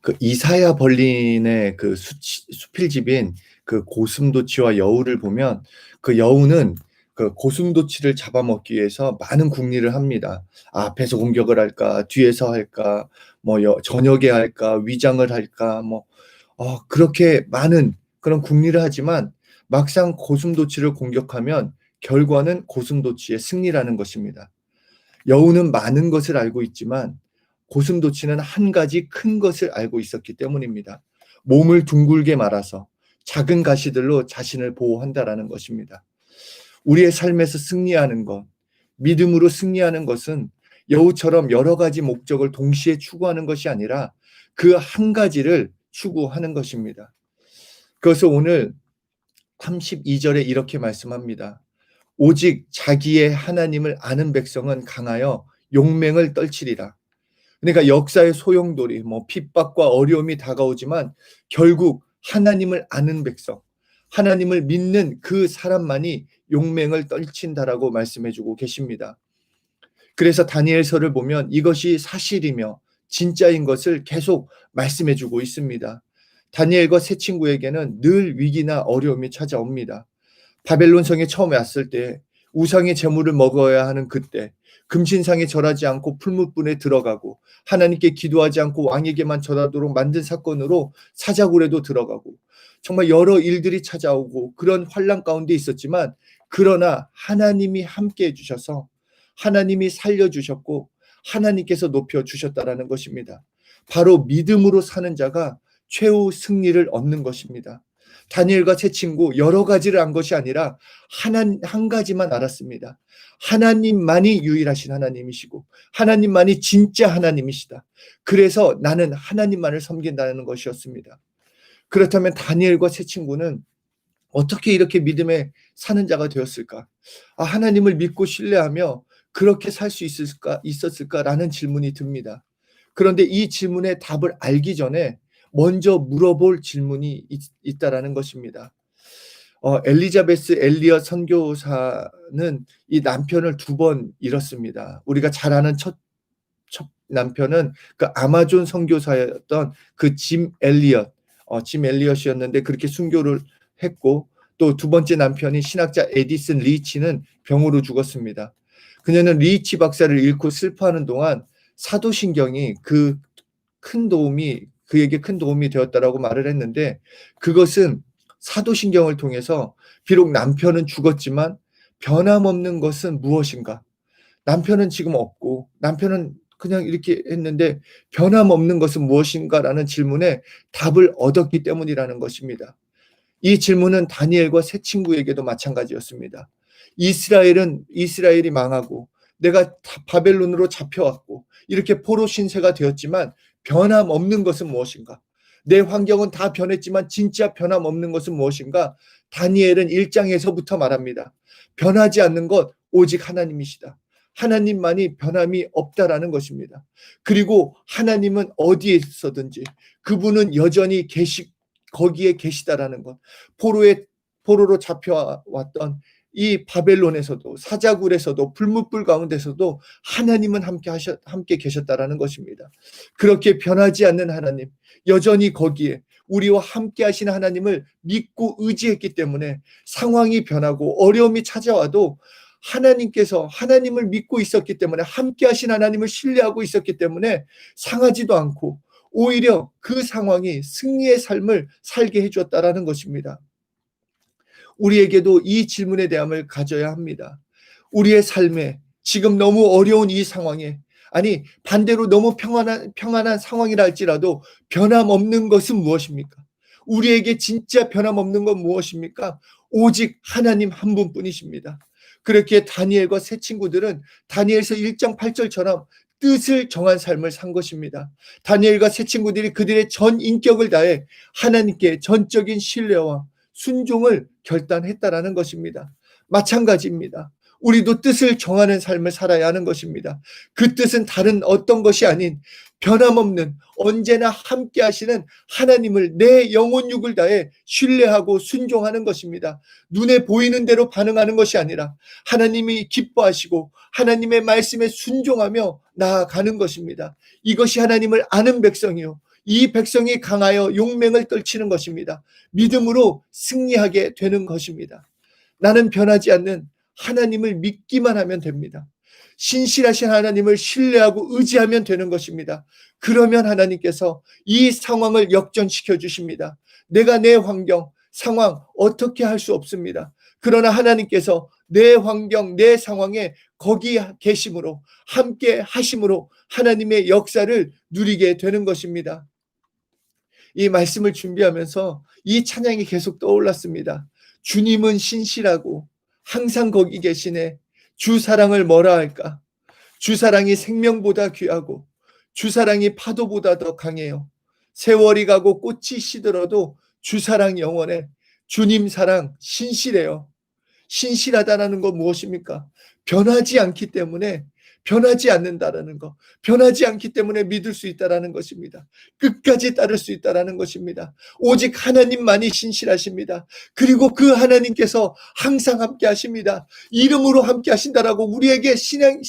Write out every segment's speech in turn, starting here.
그 이사야 벌린의 그 수치, 수필집인 그 고슴도치와 여우를 보면 그 여우는 그 고슴도치를 잡아먹기 위해서 많은 궁리를 합니다. 앞에서 공격을 할까, 뒤에서 할까, 뭐 여, 저녁에 할까, 위장을 할까, 뭐 어, 그렇게 많은 그런 궁리를 하지만 막상 고슴도치를 공격하면 결과는 고슴도치의 승리라는 것입니다. 여우는 많은 것을 알고 있지만 고슴도치는 한 가지 큰 것을 알고 있었기 때문입니다. 몸을 둥글게 말아서 작은 가시들로 자신을 보호한다라는 것입니다. 우리의 삶에서 승리하는 것, 믿음으로 승리하는 것은 여우처럼 여러 가지 목적을 동시에 추구하는 것이 아니라 그 한 가지를 추구하는 것입니다. 그래서 오늘 32절에 이렇게 말씀합니다. 오직 자기의 하나님을 아는 백성은 강하여 용맹을 떨치리라. 그러니까 역사의 소용돌이, 뭐 핍박과 어려움이 다가오지만 결국 하나님을 아는 백성, 하나님을 믿는 그 사람만이 용맹을 떨친다라고 말씀해 주고 계십니다. 그래서 다니엘서를 보면 이것이 사실이며 진짜인 것을 계속 말씀해 주고 있습니다. 다니엘과 세 친구에게는 늘 위기나 어려움이 찾아옵니다. 바벨론 성에 처음 왔을 때 우상의 재물을 먹어야 하는 그때 금신상에 절하지 않고 풀무분에 들어가고 하나님께 기도하지 않고 왕에게만 전하도록 만든 사건으로 사자굴에도 들어가고 정말 여러 일들이 찾아오고 그런 환란 가운데 있었지만 그러나 하나님이 함께 해주셔서 하나님이 살려주셨고 하나님께서 높여주셨다라는 것입니다. 바로 믿음으로 사는 자가 최후 승리를 얻는 것입니다. 다니엘과 세 친구 여러 가지를 안 것이 아니라 하나 한 가지만 알았습니다. 하나님만이 유일하신 하나님이시고 하나님만이 진짜 하나님이시다. 그래서 나는 하나님만을 섬긴다는 것이었습니다. 그렇다면 다니엘과 세 친구는 어떻게 이렇게 믿음에 사는 자가 되었을까? 아, 하나님을 믿고 신뢰하며 그렇게 살 수 있을까 있었을까라는 질문이 듭니다. 그런데 이 질문의 답을 알기 전에 먼저 물어볼 질문이 있, 다라는 것입니다. 어, 엘리자베스 엘리엇 선교사는 이 남편을 두 번 잃었습니다. 우리가 잘 아는 첫, 첫 남편은 그 아마존 선교사였던 그 짐 엘리엇, 어, 짐 엘리엇이었는데 그렇게 순교를 했고 또 두 번째 남편이 신학자 에디슨 리치는 병으로 죽었습니다. 그녀는 리치 박사를 잃고 슬퍼하는 동안 사도신경이 그 큰 도움이 그에게 큰 도움이 되었다라고 말을 했는데 그것은 사도신경을 통해서 비록 남편은 죽었지만 변함없는 것은 무엇인가? 남편은 지금 없고 남편은 그냥 이렇게 했는데 변함없는 것은 무엇인가라는 질문에 답을 얻었기 때문이라는 것입니다. 이 질문은 다니엘과 세 친구에게도 마찬가지였습니다. 이스라엘은 이스라엘이 망하고 내가 바벨론으로 잡혀왔고 이렇게 포로 신세가 되었지만 변함없는 것은 무엇인가? 내 환경은 다 변했지만 진짜 변함없는 것은 무엇인가? 다니엘은 1장에서부터 말합니다. 변하지 않는 것 오직 하나님이시다. 하나님만이 변함이 없다라는 것입니다. 그리고 하나님은 어디에 있어든지 그분은 여전히 계시 거기에 계시다라는 것. 포로에 포로로 잡혀왔던 이 바벨론에서도 사자굴에서도 불무불 가운데서도 하나님은 함께 하셨 함께 계셨다라는 것입니다. 그렇게 변하지 않는 하나님, 여전히 거기에 우리와 함께 하시는 하나님을 믿고 의지했기 때문에 상황이 변하고 어려움이 찾아와도 하나님께서 하나님을 믿고 있었기 때문에 함께 하신 하나님을 신뢰하고 있었기 때문에 상하지도 않고 오히려 그 상황이 승리의 삶을 살게 해주었다라는 것입니다. 우리에게도 이 질문에 대함을 가져야 합니다. 우리의 삶에 지금 너무 어려운 이 상황에 아니 반대로 너무 평안한 평안한 상황이라 할지라도 변함없는 것은 무엇입니까? 우리에게 진짜 변함없는 건 무엇입니까? 오직 하나님 한 분뿐이십니다. 그렇게 다니엘과 세 친구들은 다니엘서 1장 8절처럼 뜻을 정한 삶을 산 것입니다. 다니엘과 세 친구들이 그들의 전 인격을 다해 하나님께 전적인 신뢰와 순종을 결단했다라는 것입니다. 마찬가지입니다. 우리도 뜻을 정하는 삶을 살아야 하는 것입니다. 그 뜻은 다른 어떤 것이 아닌 변함없는 언제나 함께 하시는 하나님을 내 영혼 육을 다해 신뢰하고 순종하는 것입니다. 눈에 보이는 대로 반응하는 것이 아니라 하나님이 기뻐하시고 하나님의 말씀에 순종하며 나아가는 것입니다. 이것이 하나님을 아는 백성이요. 이 백성이 강하여 용맹을 떨치는 것입니다. 믿음으로 승리하게 되는 것입니다. 나는 변하지 않는 하나님을 믿기만 하면 됩니다. 신실하신 하나님을 신뢰하고 의지하면 되는 것입니다. 그러면 하나님께서 이 상황을 역전시켜 주십니다. 내가 내 환경, 상황 어떻게 할 수 없습니다. 그러나 하나님께서 내 환경, 내 상황에 거기 계심으로 함께 하심으로 하나님의 역사를 누리게 되는 것입니다. 이 말씀을 준비하면서 이 찬양이 계속 떠올랐습니다. 주님은 신실하고 항상 거기 계시네. 주 사랑을 뭐라 할까? 주 사랑이 생명보다 귀하고 주 사랑이 파도보다 더 강해요. 세월이 가고 꽃이 시들어도 주 사랑 영원해. 주님 사랑 신실해요. 신실하다라는 건 무엇입니까? 변하지 않기 때문에 변하지 않는다라는 거. 변하지 않기 때문에 믿을 수 있다라는 것입니다. 끝까지 따를 수 있다라는 것입니다. 오직 하나님만이 신실하십니다. 그리고 그 하나님께서 항상 함께 하십니다. 이름으로 함께 하신다라고 우리에게 신앙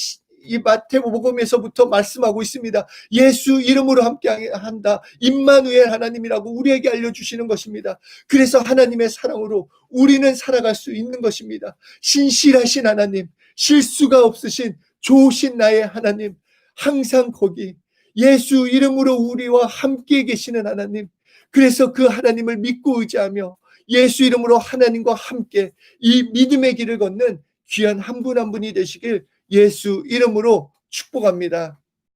이 마태복음에서부터 말씀하고 있습니다. 예수 이름으로 함께 한다. 임마누엘 하나님이라고 우리에게 알려주시는 것입니다. 그래서 하나님의 사랑으로 우리는 살아갈 수 있는 것입니다. 신실하신 하나님, 실수가 없으신 좋으신 나의 하나님, 항상 거기 예수 이름으로 우리와 함께 계시는 하나님. 그래서 그 하나님을 믿고 의지하며 예수 이름으로 하나님과 함께 이 믿음의 길을 걷는 귀한 한 분한 분이 되시길 예수 이름으로 축복합니다.